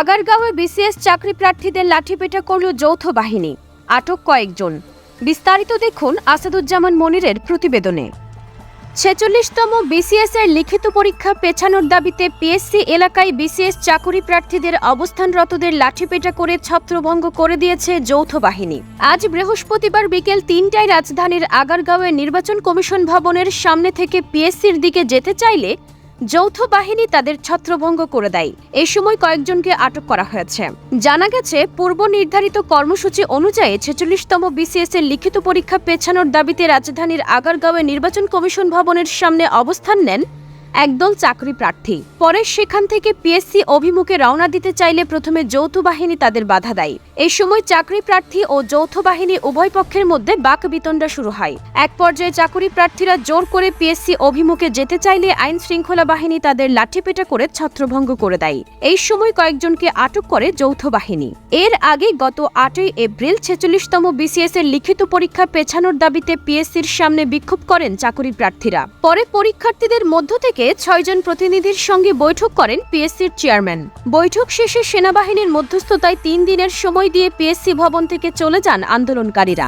আগারগাঁওয়ে BCS চাকরি প্রার্থীদের লাঠিপেটা করল যৌথ বাহিনী। আটক কয়েকজন। বিস্তারিত দেখুন আসাদুজ্জামান মনিরের প্রতিবেদনে। ছেচল্লিশতম বিসিএস এর লিখিত পরীক্ষা পেছানোর দাবিতে পিএসসি এলাকায় বিসিএস চাকরি প্রার্থীদের অবস্থানরতদের লাঠিপেটা করে ছত্রভঙ্গ করে দিয়েছে যৌথ বাহিনী। আজ বৃহস্পতিবার বিকেল তিনটায় রাজধানীর আগারগাঁওয়ের নির্বাচন কমিশন ভবনের সামনে থেকে পিএসসির দিকে যেতে চাইলে যৌথ বাহিনী তাদের ছত্রভঙ্গ করে দেয়। এ সময় কয়েকজনকে আটক করা হয়েছে। জানা গেছে, পূর্ব নির্ধারিত কর্মসূচি অনুযায়ী ছেচল্লিশতম বিসিএস এর লিখিত পরীক্ষা পেছানোর দাবিতে রাজধানীর আগারগাঁওয়ে নির্বাচন কমিশন ভবনের সামনে অবস্থান নেন একদল চাকরি প্রার্থী। পরে সেখান থেকে পিএসসি অভিমুখে রওনা দিতে চাইলে প্রথমে যৌথ বাহিনী তাদের বাধা দেয়। এই সময় চাকরি প্রার্থী ও যৌথ বাহিনী উভয় পক্ষের মধ্যে বাক বিতণ্ডা শুরু হয়। এক পর্যায়ে চাকরি প্রার্থীরা জোর করে পিএসসি অভিমুখে যেতে চাইলে আইন শৃঙ্খলা বাহিনী তাদের লাঠিপেটা করে ছত্রভঙ্গ করে দেয়। এই সময় কয়েকজনকে আটক করে যৌথ বাহিনী। এর আগে গত আটই এপ্রিল ছেচল্লিশতম বিসিএস এর লিখিত পরীক্ষা পেছানোর দাবিতে পিএসসির সামনে বিক্ষোভ করেন চাকরি প্রার্থীরা। পরে পরীক্ষার্থীদের মধ্য থেকে ছয়জন প্রতিনিধির সঙ্গে বৈঠক করেন পিএসসির চেয়ারম্যান। বৈঠক শেষে সেনাবাহিনীর মধ্যস্থতায় তিন দিনের সময় দিয়ে পিএসসি ভবন থেকে চলে যান আন্দোলনকারীরা।